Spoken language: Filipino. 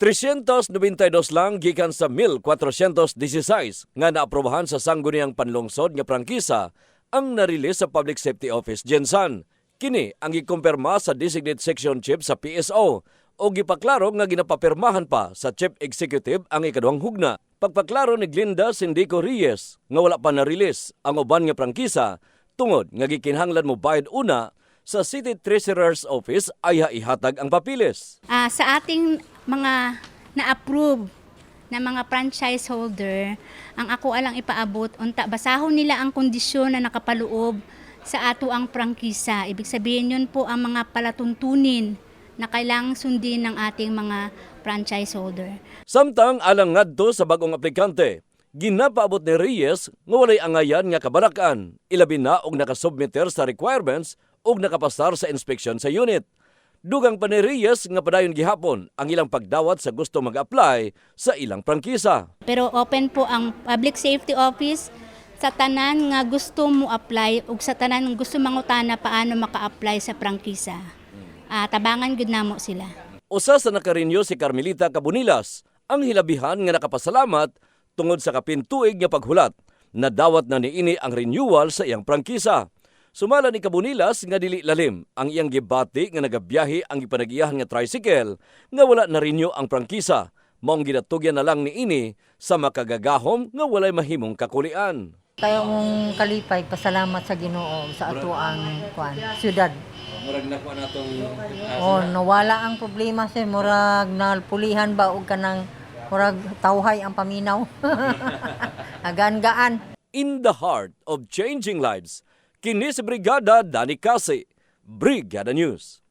392 lang gikan sa 1,416 nga naaprobahan sa sangguniang panlungsod nga prangkisa ang narilis sa Public Safety Office Gensan. Kini ang gikumpirma sa Designated Section Chief sa PSO o gipaklaro nga ginapapirmahan pa sa Chief Executive ang ikaduhang hugna. Pagpaklaro ni Glinda Sindico Reyes nga wala pa na-release ang uban nga prangkisa tungod nga gikinhanglan mo bayad una sa City Treasurer's Office ay ihatag ang papilis. Ah, sa ating mga na-approve na mga franchise holder, ang ako alang ipaabot, unta basahon nila ang kondisyon na nakapaloob sa ato ang prangkisa. Ibig sabihin yun po ang mga palatuntunin na kailangang sundin ng ating mga franchise holder. Samtang alang ngadto sa bagong aplikante, ginapaabot ni Reyes nga walay angayan nga kabarakan, ilabi na og nakasubmitter sa requirements og nakapasar sa inspection sa unit. Dugang pa ni Reyes nga padayon gihapon ang ilang pagdawat sa gusto mag-apply sa ilang prangkisa. Pero open po ang Public Safety Office sa tanan nga gusto mo apply ug sa tanan nga gusto mangutana paano maka-apply sa prangkisa. Ah, tabangan gud namo sila. Usa sa nakarinyo si Carmelita Cabunilas ang hilabihan nga nakapasalamat tungod sa kapintuig nga paghulat na dawat na niini ang renewal sa iyang prangkisa. Sumala ni Cabunilas nga dili lalim ang iyang gibati nga nagabiyahe ang ipanagiyahan nga tricycle nga wala na renew ang prangkisa. Maong ginatugyan na lang niini sa makagagahom nga walay mahimong kakulian. Tayo mong kalipay, pasalamat sa Ginoo sa ato ang kwan, syudad. Murag na ko natong O nawala ang problema sa murag nalpulihan ba og kanang murag tawhay ang paminaw. Agaan-gaan. in the heart of changing lives. Kini si Brigada Dani Kasi, Brigada News.